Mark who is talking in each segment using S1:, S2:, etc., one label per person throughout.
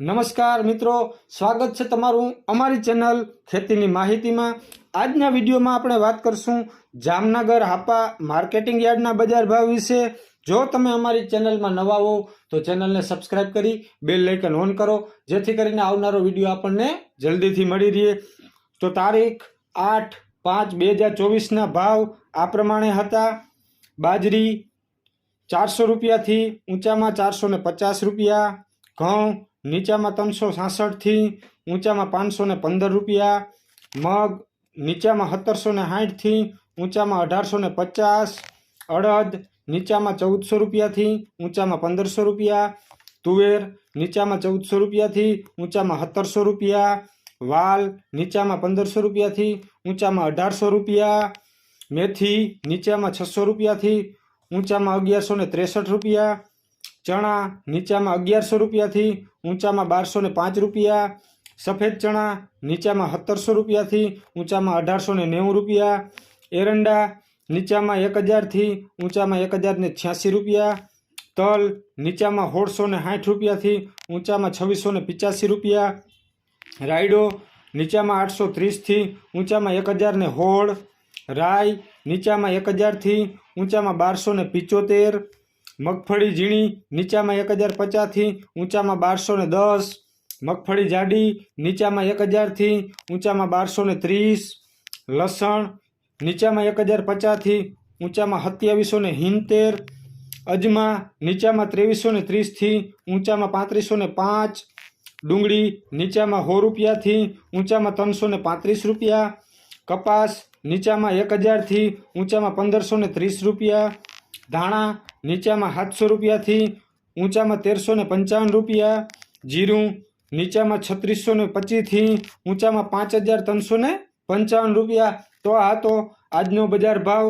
S1: નમસ્કાર મિત્રો, સ્વાગત છે તમારું અમારી ચેનલ ખેતીની માહિતીમાં. આજના વિડીયોમાં આપણે વાત કરશું જામનગર હાપા માર્કેટિંગ યાર્ડના બજાર ભાવ વિશે. જો તમે અમારી ચેનલમાં નવા હો તો ચેનલને સબસ્ક્રાઇબ કરી બેલ લાઇકન ઓન કરો, જેથી કરીને આવનારો વીડિયો આપણને જલ્દીથી મળી રહે. તો તારીખ આઠ પાંચ બે હજાર ચોવીસના ભાવ આ પ્રમાણે હતા. બાજરી ચારસો રૂપિયાથી ઊંચામાં ચારસો પચાસ રૂપિયા, ઘઉં નીચામાં ત્રણસો સાસઠથી ઊંચામાં પાંચસો ને પંદર રૂપિયા, મગ નીચામાં સત્તરસો ને સાઠથી ઊંચામાં અઢારસો ને પચાસ, અડદ નીચામાં ચૌદસો રૂપિયાથી ઊંચામાં પંદરસો રૂપિયા, તુવેર નીચામાં ચૌદસો રૂપિયાથી ઊંચામાં સત્તરસો રૂપિયા, વાલ નીચામાં પંદરસો રૂપિયાથી ઊંચામાં અઢારસો રૂપિયા, મેથી નીચામાં છસો રૂપિયાથી ઊંચામાં અગિયારસો ને ત્રેસઠ રૂપિયા ચણા નીચામાં અગિયારસો રૂપિયાથી ઊંચામાં બારસો ને પાંચ રૂપિયા. સફેદ ચણા નીચામાં સત્તરસો રૂપિયાથી ઊંચામાં અઢારસો ને નેવું રૂપિયા. એરંડા નીચામાં એક હજારથી ઊંચામાં એક હજાર ને છ્યાસી રૂપિયા. તલ નીચામાં સોળસો ને સાઠ રૂપિયાથી ઊંચામાં છવ્વીસો ને પિચ્યાસી રૂપિયા. રાયડો નીચામાં આઠસો ત્રીસથી ઊંચામાં એક હજાર ને હોળ. રાઈ નીચામાં એક હજારથી ઊંચામાં બારસો ને પિચોતેર. મગફળી ઝીણી, નીચામાં એક હજાર પચાસથી ઊંચામાં બારસો ને દસ. મગફળી જાડી, નીચામાં એક હજારથી ઊંચામાં બારસો ને ત્રીસ. લસણ, નીચામાં એક હજાર પચાસથી ઊંચામાં સત્યાવીસો ને હિંતેર અજમા, નીચામાં ત્રેવીસો ને ત્રીસથી ઊંચામાં પાંત્રીસો ને પાંચ. ડુંગળી, નીચામાં સો રૂપિયાથી ઊંચામાં ત્રણસો ને પાંત્રીસ રૂપિયા. કપાસ, નીચામાં એક હજારથી ઊંચામાં પંદરસો ને ત્રીસ રૂપિયા. ધાણા નીચામાં સાતસો રૂપિયાથી ઊંચામાં તેરસો ને પંચાવન રૂપિયા, જીરું નીચામાં છત્રીસો ને પચીસથી ઊંચામાં પાંચ હજાર ત્રણસો ને પંચાવન રૂપિયા. તો આ તો આજનો બજાર ભાવ.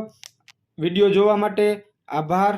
S1: વીડિયો જોવા માટે આભાર.